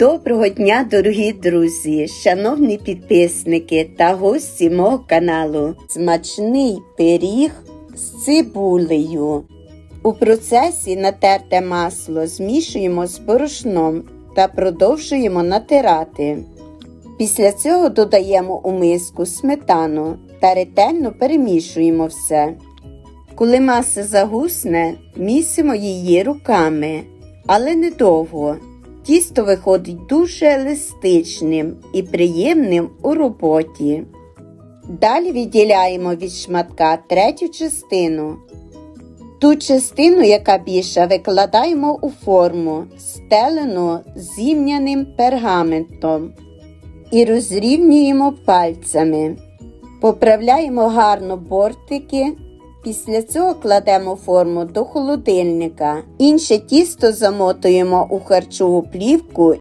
Доброго дня, дорогі друзі, шановні підписники та гості мого каналу. Смачний пиріг з цибулею. У процесі натерте масло змішуємо з борошном та продовжуємо натирати. Після цього додаємо у миску сметану та ретельно перемішуємо все. Коли маса загусне, місимо її руками, але недовго. Тісто виходить дуже еластичним і приємним у роботі. Далі відділяємо від шматка третю частину. Ту частину, яка більша, викладаємо у форму, стелену зімняним пергаментом і розрівнюємо пальцями. Поправляємо гарно бортики. Після цього кладемо форму до холодильника. Інше тісто замотуємо у харчову плівку